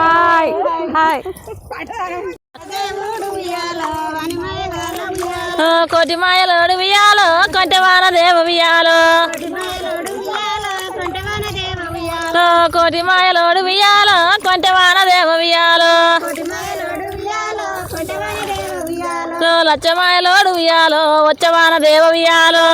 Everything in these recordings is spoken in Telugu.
హాయ్ హాయ్ వియాలో కొంటవాన దేవ వియాలో కొంటవాన దేవ వియాలో కొంటవాన దేవ వియాలో కొంటవాన దేవ ఉయ్యాలో ఆ, లచ్చ మాయలోడు వియాలో వచ్చవాన దేవ వియాలో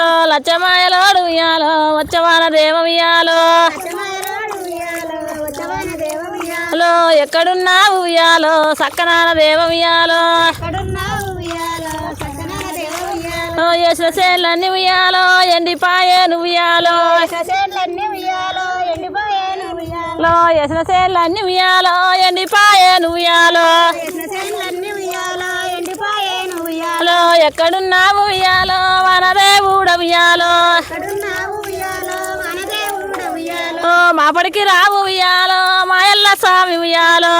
ఉయ్యాలో ఆ, లచ్చ మాయలోడు వియాలో వచ్చవాన దేవ వియాలో వనిమయలోడు ఉయ్యాలో వచ్చవాన దేవ ఉయ్యాలో హలో ఎక్కడున్నావు ఉయ్యాలో సక్కనాన దేవ ఉయ్యాలో చేసిన ససేట్లన్నీ ఉయ్యాలో ఎండిపోయేను ఉయ్యాలో లో చేసిన సేలన్నీ వియాలో ఎండిపాయేను ఎక్కడున్నావు ఉయ్యాలో? వనదేవుడు ఉయ్యాలో? ఓ మాపడికి రావు ఉయ్యాలో మాయల్ల స్వామి ఉయ్యాలో.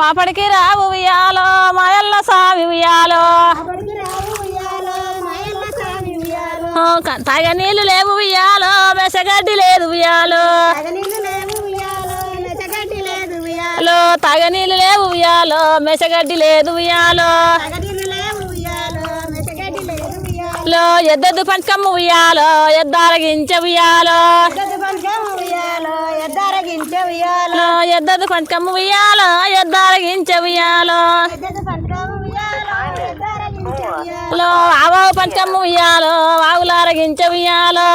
మాపడికి రావు ఉయ్యాలో మాయల్ల స్వామి ఉయ్యాలో. తాగ నీళ్ళు లేవు వియాలో మెసగడ్డి లేదు ఉయ్యాలో. తగనీళ్ళు లేవు ఉయ్యాలో. మెచ్చగడ్డి లేదు ఉయ్యాలో. లో ఎద్దద్దు పంచకమ్మ ఉయ్యాలో ఎద్దారగించ ఉయ్యాలో. ఎద్దద్దు పంచకమ్మ ఉయ్యాలో ఎద్దరగించే ఉయ్యాలో. లో ఆవావు పంచకమ్మ ఉయ్యాలో. ఆవులారగించ ఉయ్యాలో.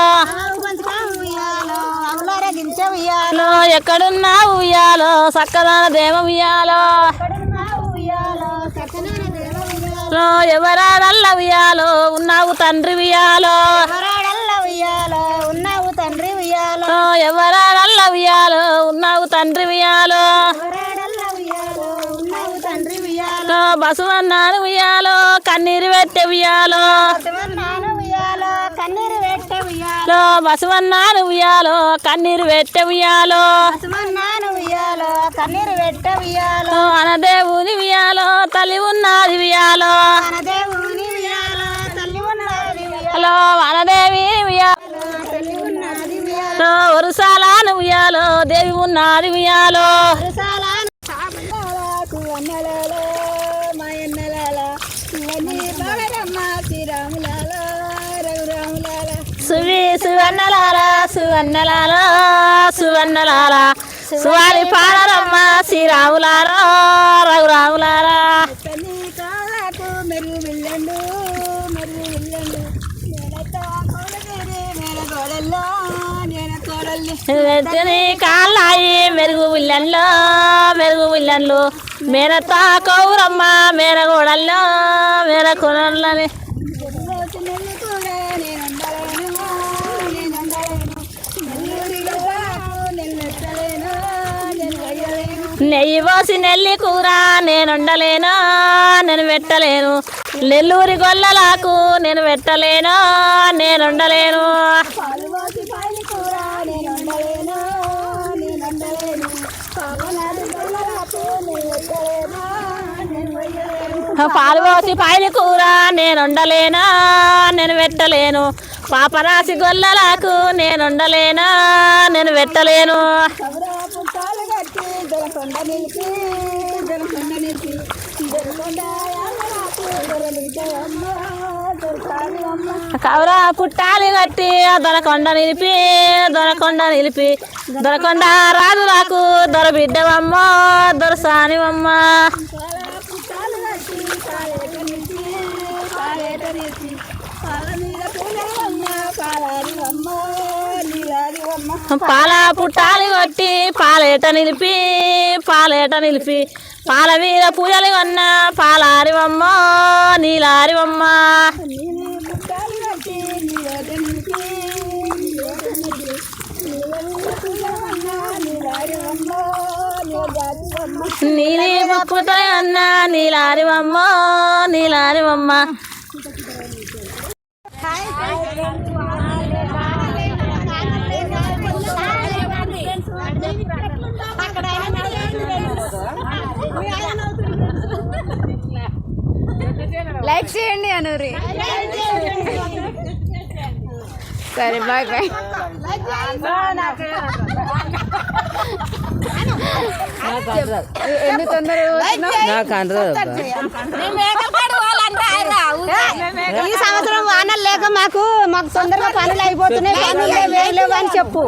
ఉయ్యాలో? లో ఎక్కడున్నావు ఉయ్యాలో? సక్కదాన దేవ ఉయ్యాలో. ఎవరాడల్ల ఉయ్యాలో? ఉన్నావు తండ్రి ఉయ్యాలో. ఉన్నావు తండ్రి ఉయ్యాలో. ఎవరాడల్ల ఉయ్యాలో? ఉన్నావు తండ్రి ఉయ్యాలో. బసువన్నాను ఉయ్యాలో. కన్నీరు పెట్టే ఉయ్యాలో. కన్నీరు ఉయ్యాలో. లో బసువన్నాను ఉయ్యాలో కన్నీరు పెట్టే ఉయ్యాలో. నాన్న ఉయ్యాలో కన్నీరు పెట్టే ఉయ్యాలో. అనదేవుని ఉయ్యాలో తల్లి ఉన్నది ఉయ్యాలో. ఉయ్యాలో తల్లి ఉన్నది ఉయ్యాలో. లో వనదేవి ఉయ్యాలో. వరుసాలాను ఉయ్యాలో దేవి ఉన్నది ఉయ్యాలో. వరసాలను సాబులాలకు వన్నెలలో నేనైతే కోడలేరే మేన కోడల్లో నేను కోడల్ని. ఎత్తుని కాళ్ళాయి మెరుగు విల్లన్లో మెరుగు విల్లన్లు మేనత్త కౌరమ్మ మేనగోడల్లో మేనకొడల్లని రోజు నెల్లి కూడా నేను ఉండలేను నేను ఉండలేను నెల్లూరి గొప్పకు నేను ఎత్తలేను నేను వెయ్యలేను నెయ్యి పోసి నెల్లి కూర నేనుండలేను నేను పెట్టలేను. నెల్లూరి గొల్లలకు నేను పెట్టలేను? నేనుండలేను పాలు పోసి పాయలి కూర నేనుండలేను నేను పెట్టలేను. పాపరాసి గొల్లలకు నేనుండలేను నేను పెట్టలేను. దొరకొండ దొరకొండ దొరకొండ కవరా పుట్టాలి కట్టి దొరకొండ నిలిపి దొరకొండ నిలిపి. దొరకొండ రాజులకు దొర బిడ్డవమ్మ దొరసానివమ్మ పాల మీద పూలవమ్మ నీలారి అమ్మ. పాల పుట్టాలి కొట్టి పాలేట నిలిపి పాలేట నిలిపి. పాల మీద పూజలు కొన్న పాలారివమ్మ నీలారివమ్మ. నీలి పుట్టాలి అన్న నీలారివమ్మ నీలారివమ్మ నీలోట నిలిపి నీల మీద పూలవమ్మ నీలారి అమ్మ నీలారి అమ్మ నీలి పుట్టలు కొన్న నీలారివమ్మ నీలారివమ్మ లైక్ చేయండి అనూరి. సరే బాయ్ బాయ్. ఎన్ని తొందరగా? నాకు ఈ సంవత్సరం వానలు లేక మాకు మాకు తొందరగా పనులు అయిపోతున్నాయి. పనులు అని చెప్పు.